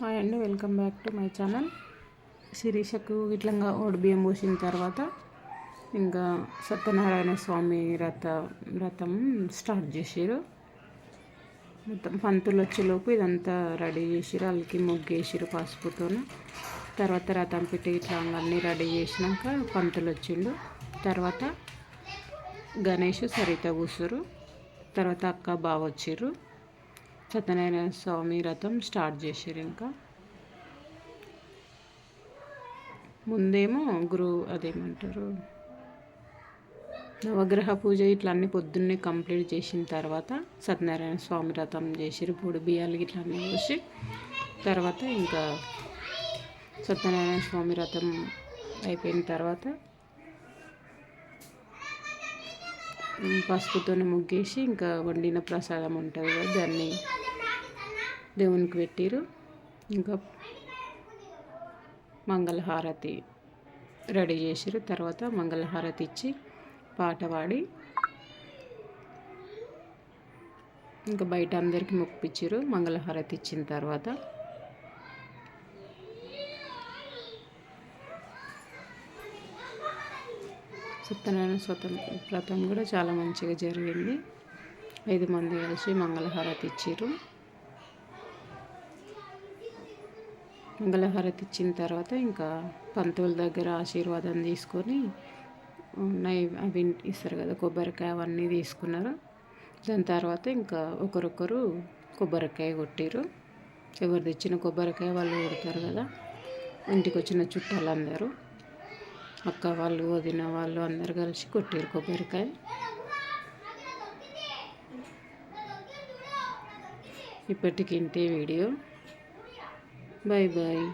Hi అండి welcome back to my channel శిరీషకు ఇట్లంగా బియ్యం పోసిన తర్వాత ఇంకా సత్యనారాయణ స్వామి రథ వ్రతం స్టార్ట్ చేసారు మొత్తం పంతులు వచ్చేలోపు ఇదంతా రెడీ చేసిరు వాళ్ళకి ముగ్గేసిరు పసుపుతో తర్వాత రథం పెట్టి ఇట్లా అన్నీ రెడీ చేసినాక పంతులు వచ్చిండు. తర్వాత గణేష్ సరిత కూసురు తర్వాత అక్క బావ వచ్చిర్రు. సత్యనారాయణ స్వామి రథం స్టార్ట్ చేశారు ఇంకా. ముందేమో గురు అదేమంటారు నవగ్రహ పూజ ఇట్లా అన్నీ పొద్దున్నే కంప్లీట్ చేసిన తర్వాత సత్యనారాయణ స్వామి రథం చేసిరు పొడి బియ్యాలు ఇట్లా అన్నీ పోసి తర్వాత ఇంకా సత్యనారాయణ స్వామి రథం అయిపోయిన తర్వాత పసుపుతోనే ముగ్గేసి ఇంకా వండిన ప్రసాదం ఉంటుంది కదా దాన్ని దేవునికి పెట్టిరు ఇంకా మంగళహారతి రెడీ చేసిరు తర్వాత మంగళహారతి ఇచ్చి పాట పాడి ఇంకా బయట అందరికీ మొక్కిపించారు మంగళహారతి ఇచ్చిన తర్వాత సత్యనారాయణ స్వతం వ్రతం కూడా చాలా మంచిగా జరిగింది. ఐదు మంది కలిసి మంగళహారతి ఇచ్చారు మంగళహారతి ఇచ్చిన తర్వాత ఇంకా పంతువుల దగ్గర ఆశీర్వాదం తీసుకొని ఉన్నాయి అవి ఇస్తారు కదా కొబ్బరికాయ అవన్నీ తీసుకున్నారు. దాని తర్వాత ఇంకా ఒకరొకరు కొబ్బరికాయ కొట్టారు ఎవరు తెచ్చిన కొబ్బరికాయ వాళ్ళు కొడతారు కదా ఇంటికి వచ్చిన చుట్టాలందరూ. అక్క వాళ్ళు వదిన వాళ్ళు అందరు కలిసి కొట్టారు కొబ్బరికాయ ఇప్పటికింటే వీడియో. Bye bye